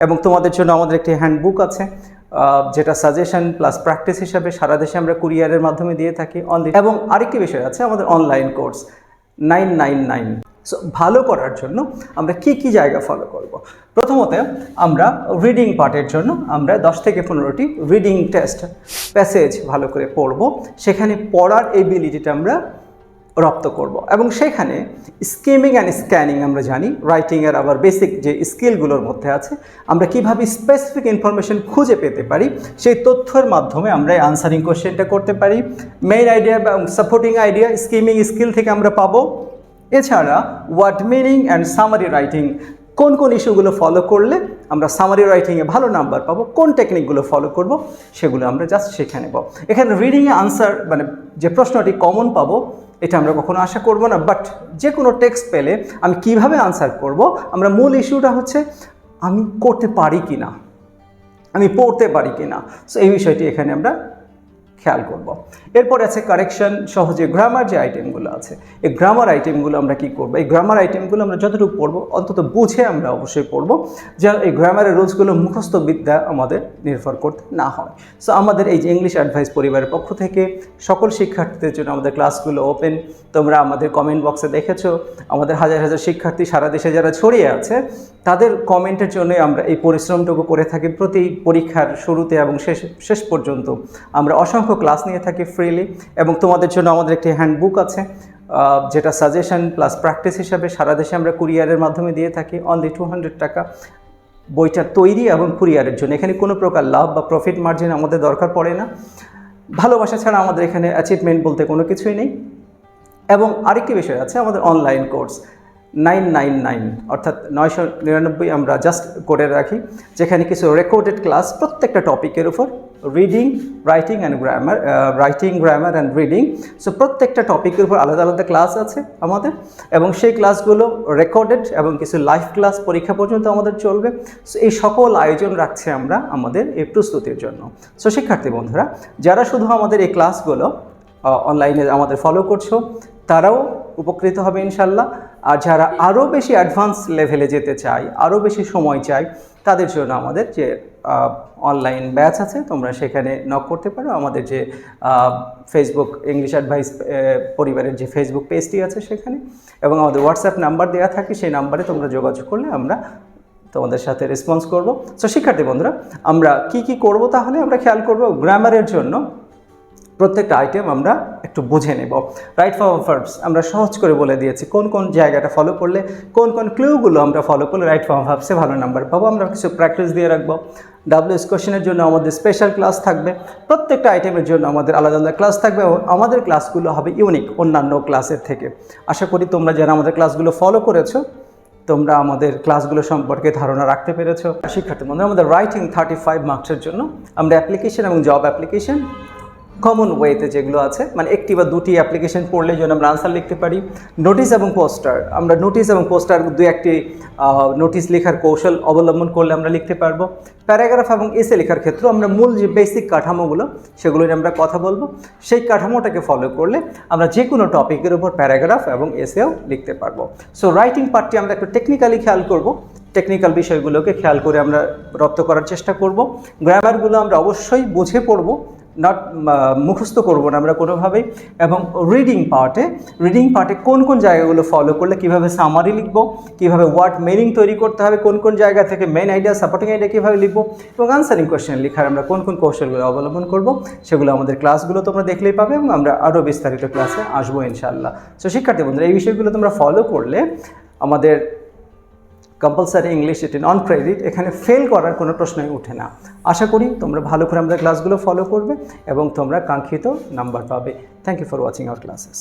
এবং তোমাদের জন্য আমাদের একটি হ্যান্ডবুক আছে যেটা সাজেশন প্লাস প্র্যাকটিস হিসাবে সারা দেশে আমরা কুরিয়ারের মাধ্যমে দিয়ে থাকি অনলি এবং আরেকটি বিষয় আছে আমাদের online course nine nine nine so ভালো করার জন্য আমরা কি কি জায়গা ফলো করব? প্রথমত আমরা রিডিং পার্টের জন্য আমরা দশ থেকে পনেরোটি রিডিং টেস্ট প্যাসেজ ভালো করে পড়ব। সেখানে পড়ার এবিলিটিটা আমরা রপ্ত করব। এবং সেখানে স্কিমিং অ্যান্ড স্ক্যানিং আমরা জানি। রাইটিংয়ের আবার বেসিক যে স্কিলগুলোর মধ্যে আছে, আমরা কীভাবে স্পেসিফিক ইনফরমেশন খুঁজে পেতে পারি, সেই তথ্যের মাধ্যমে আমরা আনসারিং কোশ্চেনটা করতে পারি। মেইন আইডিয়া এবং সাপোর্টিং আইডিয়া স্কিমিং স্কিল থেকে আমরা পাবো। এছাড়া word meaning and summary writing কোন কোন ইস্যুগুলো ফলো করলে আমরা সামারি রাইটিংয়ে ভালো নাম্বার পাবো, কোন টেকনিকগুলো ফলো করব, সেগুলো আমরা জাস্ট শিখে নেব এখানে রিডিংয়ে আনসার মানে যে প্রশ্নটি কমন পাবো এটা আমরা কখনো আশা করব না বাট যে কোনো টেক্সট পেলে আমি কীভাবে আনসার করব, আমরা মূল ইস্যুটা হচ্ছে আমি করতে পারি কি না আমি পড়তে পারি কি না সো এই বিষয়টি এখানে আমরা খেয়াল করব। এরপরে আছে কারেকশন সহ যে গ্রামার যে আইটেমগুলো আছে। এই গ্রামার আইটেমগুলো আমরা কি করব? এই গ্রামার আইটেমগুলো আমরা যতটুকু পড়ব, অন্তত বুঝে আমরা অবশ্যই পড়ব যেন এই গ্রামারের রোজগুলো মুখস্থ বিদ্যা আমাদের নির্ভর করতে না হয়। সো আমাদের এই যে ইংলিশ অ্যাডভাইস পরিবারের পক্ষ থেকে সকল শিক্ষার্থীদের জন্য আমাদের ক্লাসগুলো ওপেন। তোমরা আমাদের কমেন্ট বক্সে দেখেছ। আমাদের হাজার হাজার শিক্ষার্থী সারা দেশে যারা ছড়িয়ে আছে, তাদের কমেন্টের জন্যই আমরা এই পরিশ্রমটুকু করে থাকি। প্রতি পরীক্ষার শুরুতে এবং শেষ শেষ পর্যন্ত আমরা অসংখ্য ক্লাস নিয়ে থাকি ফ্রিলি এবং তোমাদের জন্য আমাদের একটি হ্যান্ডবুক আছে যেটা সাজেশন প্লাস প্র্যাকটিস হিসাবে সারা দেশে আমরা কুরিয়ারের মাধ্যমে দিয়ে থাকি অনলি টু হান্ড্রেড টাকা বইটা তৈরি এবং কুরিয়ারের জন্য। এখানে কোনো প্রকার লাভ বা প্রফিট মার্জিন আমাদের দরকার পড়ে না। ভালোবাসা ছাড়া আমাদের এখানে অ্যাচিভমেন্ট বলতে কোনো কিছুই নেই। এবং আরেকটি বিষয় আছে, আমাদের online course nine nine nine অর্থাৎ নয়শো নিরানব্বই আমরা জাস্ট করে রাখি, যেখানে কিছু রেকর্ডেড ক্লাস প্রত্যেকটা টপিকের উপর reading writing and grammar writing grammar and reading so প্রত্যেকটা টপিকের উপর আলাদা আলাদা ক্লাস আছে আমাদের এবং সেই ক্লাসগুলো রেকর্ডেড এবং কিছু লাইভ ক্লাস পরীক্ষা পর্যন্ত আমাদের চলবে। সো এই সকল আয়োজন রাখছে আমরা আমাদের এই প্রস্তুতির জন্য। সো শিক্ষার্থী বন্ধুরা, যারা শুধু আমাদের এই ক্লাসগুলো অনলাইনে আমাদের ফলো করছ, তারাও উপকৃত হবে ইনশাল্লাহ আর যারা আরও বেশি অ্যাডভান্স লেভেলে যেতে চায় আরও বেশি সময় চাই তাদের জন্য আমাদের যে অনলাইন ব্যাচ আছে, তোমরা সেখানে নক করতে পারো। আমাদের যে ফেসবুক ইংলিশ অ্যাডভাইস পরিবারের যে ফেসবুক পেজটি আছে সেখানে। এবং আমাদের হোয়াটসঅ্যাপ নাম্বার দেওয়া থাকে, সেই নাম্বারে তোমরা যোগাযোগ করলে আমরা তোমাদের সাথে রেসপন্স করব। সো শিক্ষার্থী বন্ধুরা, আমরা কি কি করব তাহলে আমরা খেয়াল করব। গ্রামারের জন্য প্রত্যেকটা আইটেম আমরা একটু বুঝে নেব। রাইট ফর্ম ভার্বস আমরা সহজ করে বলে দিয়েছি, কোন কোন জায়গাটা ফলো করলে, কোন কোন ক্লুগুলো আমরা ফলো করলে রাইট ফর্ম ভার্বসে ভালো নাম্বার পাবো। আমরা কিছু প্র্যাকটিস দিয়ে রাখব। ডাব্লিউএস কোশ্চেনের জন্য আমাদের স্পেশাল ক্লাস থাকবে। প্রত্যেকটা আইটেমের জন্য আমাদের আলাদা আলাদা ক্লাস থাকবে এবং আমাদের ক্লাসগুলো হবে ইউনিক অন্যান্য ক্লাসের থেকে। আশা করি তোমরা যারা আমাদের ক্লাসগুলো ফলো করেছ, তোমরা আমাদের ক্লাসগুলো সম্পর্কে ধারণা রাখতে পেরেছ। শিক্ষার্থী বন্ধুরা, আমাদের রাইটিং থার্টি ফাইভ মার্কসের জন্য আমরা অ্যাপ্লিকেশন এবং জব অ্যাপ্লিকেশন কমন ওয়েতে যেগুলো আছে মানে একটি বা দুটি অ্যাপ্লিকেশন পড়লে যেন আমরা আনসার লিখতে পারি। নোটিশ এবং পোস্টার আমরা নোটিশ এবং পোস্টার দু একটি নোটিশ লেখার কৌশল অবলম্বন করলে আমরা লিখতে পারব। প্যারাগ্রাফ এবং এসে লেখার ক্ষেত্রেও আমরা মূল যে বেসিক কাঠামোগুলো, সেগুলো নিয়ে আমরা কথা বলব। সেই কাঠামোটাকে ফলো করলে আমরা যে কোনো টপিকের উপর প্যারাগ্রাফ এবং এসেও লিখতে পারব। সো রাইটিং পার্টটি আমরা একটু টেকনিক্যালি খেয়াল করব। টেকনিক্যাল বিষয়গুলোকে খেয়াল করে আমরা রপ্ত করার চেষ্টা করব। গ্রামারগুলো আমরা অবশ্যই বুঝে পড়ব। নট মুখস্থ করব না আমরা কোনোভাবেই। এবং রিডিং পার্টে রিডিং পার্টে কোন কোন জায়গাগুলো ফলো করলে কীভাবে সামারি লিখব, কীভাবে ওয়ার্ড মিনিং তৈরি করতে হবে, কোন কোন জায়গা থেকে মেন আইডিয়া সাপোর্টিং আইডিয়া কীভাবে লিখব এবং আনসারিং কোয়েশ্চেন লেখার আমরা কোন কোন কৌশলগুলো অবলম্বন করব, সেগুলো আমাদের ক্লাসগুলো তোমরা দেখলেই পাবে এবং আমরা আরও বিস্তারিত ক্লাসে আসব ইনশাল্লাহ সো শিক্ষার্থী বন্ধুরা, এই বিষয়গুলো তোমরা ফলো করলে আমাদের কম্পালসারি ইংলিশ এটি নন ক্রেডিট এখানে ফেল করার কোনো প্রশ্নই উঠে না। আশা করি তোমরা ভালো করে আমাদের ক্লাসগুলো ফলো করবে এবং তোমরা কাঙ্ক্ষিত নাম্বার পাবে। Thank you for watching our classes